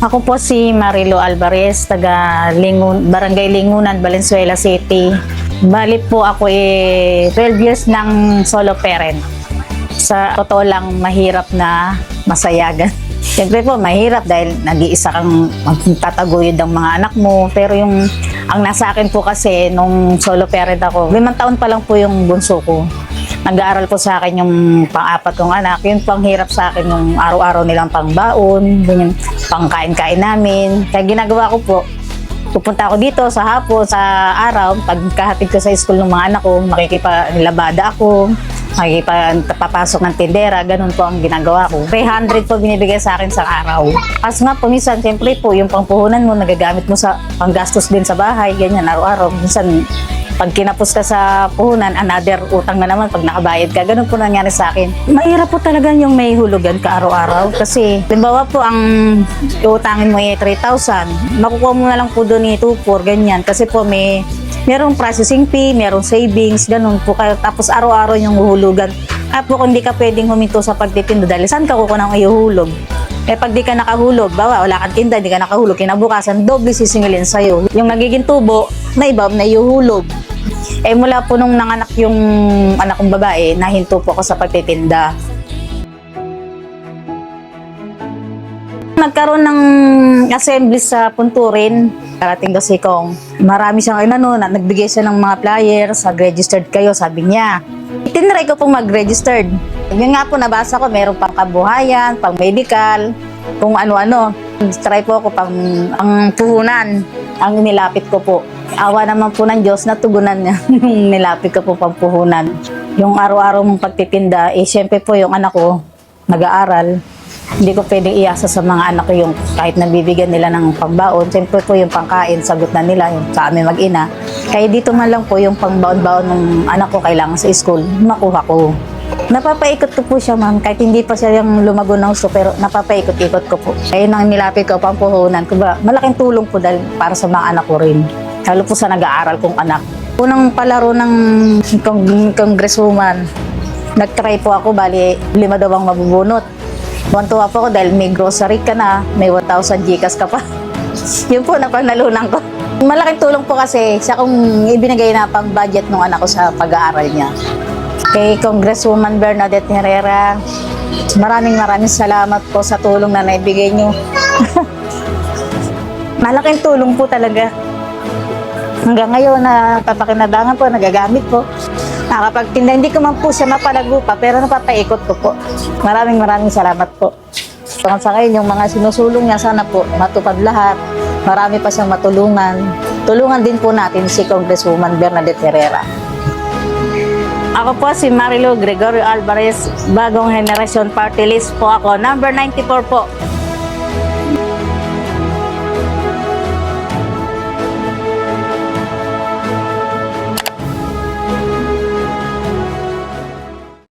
Ako po si Marilo Alvarez, taga Lingun, Barangay Lingunan, Valenzuela City. Bali po ako eh 12 years ng solo parent. Sa totoo lang, mahirap na masayagan. Siyempre po, mahirap dahil nag-iisa kang magtataguyod ang mga anak mo. Pero yung, ang nasa akin po kasi, nung solo parent ako, limang taon pa lang po yung bunso ko. Nag-aaral po sa akin yung pang-apat kong anak. Yun pang hirap sa akin yung araw-araw nilang pangbaon, yung pangkain-kain namin. Kaya ginagawa ko po, pupunta ako dito sa hapon, sa araw, pagkahatid ko sa school ng mga anak ko, makikipalabada ako, makikipapasok ng tindera, ganun po ang ginagawa ko. 300 po binibigay sa akin sa araw. As nga po, minsan, siyempre po, yung pangpuhunan mo, nagagamit mo sa panggastos din sa bahay, ganyan, araw-araw. Minsan, pag kinapos ka sa puhunan, another utang na naman pag nakabayad ka. Ganun po nangyari sa akin. Mahirap po talaga yung may hulugan ka araw-araw. Kasi, limbawa po, ang iutangin mo ay 3,000. Makukuha mo na lang po doon ni 2,4, ganyan. Kasi po may merong processing fee, merong savings, ganun po kayo. Tapos araw-araw yung uhulugan. At po kung di ka pwedeng huminto sa pagtitinda dahil saan ka kukuha ng ihuhulog? Eh pag di ka nakahulog, bawa wala kang tinda, di ka nakahulog, kinabukasan, doble sisingilin sa'yo. Yung nagiging tubo, na iba, na ihuhulog. Eh mula po nung nanganak yung anak kong babae, nahinto po ako sa pagtitinda. Nagkaroon ng assembly sa Punturin. Karating kasi kong marami siyang ano, na nagbigay siya ng mga flyers, nag-registered kayo, sabi niya. Tinry ko pong mag-registered. Yun nga po, nabasa ko, meron pang kabuhayan, pang medical, kung ano-ano. Try po ako pang ang puhunan, ang nilapit ko po. Awa naman po ng Diyos, natugunan niya yung nilapit ko po pang puhunan. Yung araw-araw mong pagtitinda, eh syempre po yung anak ko, nag-aaral. Hindi ko pwedeng iasa sa mga anak ko yung kahit nabibigyan nila ng pangbaon. Siyempre po yung pangkain, sagot na nila yung sa amin mag-ina. Kaya dito man lang po yung pangbaon-baon ng anak ko kailangan sa school, makuha ko. Napapaikot ko po siya, ma'am. Kahit hindi pa siya yung lumago ng gusto, pero napapaikot-ikot ko po. Kaya nang nilapit ko, pampuhunan ko ba, malaking tulong po dahil para sa mga anak ko rin. Lalo po sa nag-aaral kong anak. Unang palaro ng kong- congresswoman, nag-try po ako, bali lima daw ang mabubunot. Tuwan-tuwa po ako dahil may grocery ka na, may 1,000 gikas ka pa. Yun po, napanalunan ko. Malaking tulong po kasi siya kung ibinigay na pang budget ng anak ko sa pag-aaral niya. Kay Congresswoman Bernadette Herrera, maraming maraming salamat po sa tulong na naibigay niyo. Malaking tulong po talaga. Hanggang ngayon na papakinabangan po, nagagamit po. Nakapagtinda, hindi ko man po siya mapalago pa, pero napapaikot ko po. Maraming maraming salamat po. Hanggang sa ngayon, yung mga sinusulong niya, sana po matupad lahat. Marami pa siyang matulungan. Tulungan din po natin si Congresswoman Bernadette Herrera. Ako po si Marilo Gregorio Alvarez, bagong generation party list po ako. Number 94 po.